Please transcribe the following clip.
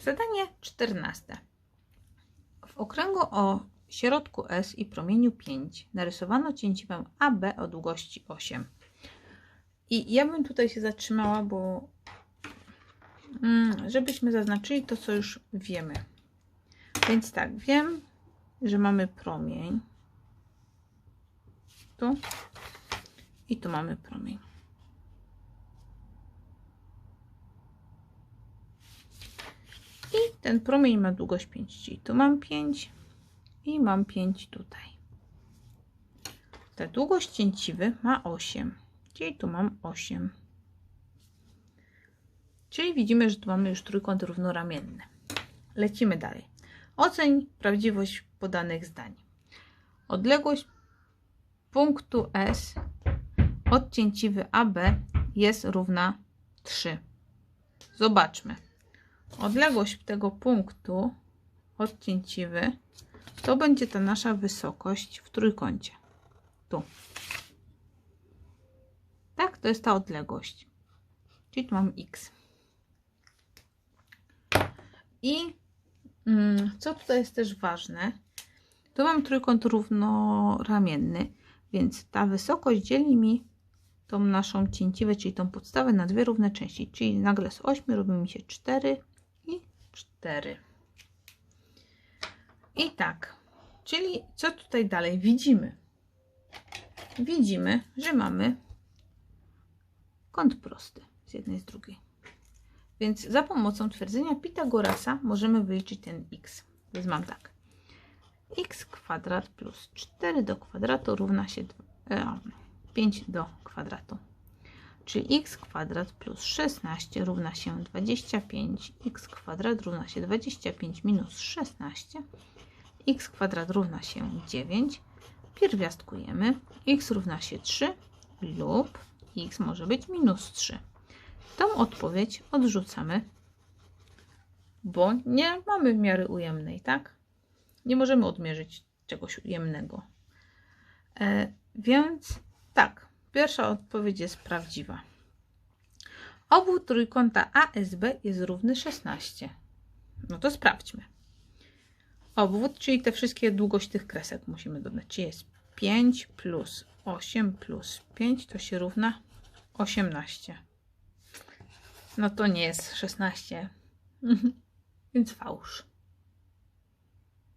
Zadanie 14. W okręgu o środku S i promieniu 5 narysowano cięciwę AB o długości 8. I ja bym tutaj się zatrzymała, bo mm, żebyśmy zaznaczyli to, co już wiemy. Więc tak, wiem, że mamy promień. Tu. I tu mamy promień. I ten promień ma długość 5, czyli tu mam 5 i mam 5 tutaj. Ta długość cięciwy ma 8, czyli tu mam 8. Czyli widzimy, że tu mamy już trójkąt równoramienny. Lecimy dalej. Oceń prawdziwość podanych zdań. Odległość punktu S od cięciwy AB jest równa 3. Zobaczmy. Odległość tego punktu od cięciwy to będzie ta nasza wysokość w trójkącie. Tu. Tak, to jest ta odległość. Czyli tu mam x. I mm, co tutaj jest też ważne, tu mam trójkąt równoramienny, więc ta wysokość dzieli mi tą naszą cięciwę, czyli tą podstawę na dwie równe części. Czyli nagle z 8 robi mi się 4 i 4. I tak, czyli co tutaj dalej widzimy? Widzimy, że mamy kąt prosty z jednej z drugiej. Więc za pomocą twierdzenia Pitagorasa możemy wyliczyć ten x. Więc mam tak. x kwadrat plus 4 do kwadratu równa się e, 5 do kwadratu. Czyli x kwadrat plus 16 równa się 25. x kwadrat równa się 25 minus 16. x kwadrat równa się 9. Pierwiastkujemy. x równa się 3 lub x może być minus 3. Tą odpowiedź odrzucamy, bo nie mamy miary ujemnej, tak? Nie możemy odmierzyć czegoś ujemnego. E, więc tak, pierwsza odpowiedź jest prawdziwa. Obwód trójkąta ASB jest równy 16. No to sprawdźmy. Obwód, czyli te wszystkie długość tych kresek musimy dodać. Czyli jest 5 plus 8 plus 5 to się równa 18. No to nie jest 16. Więc fałsz.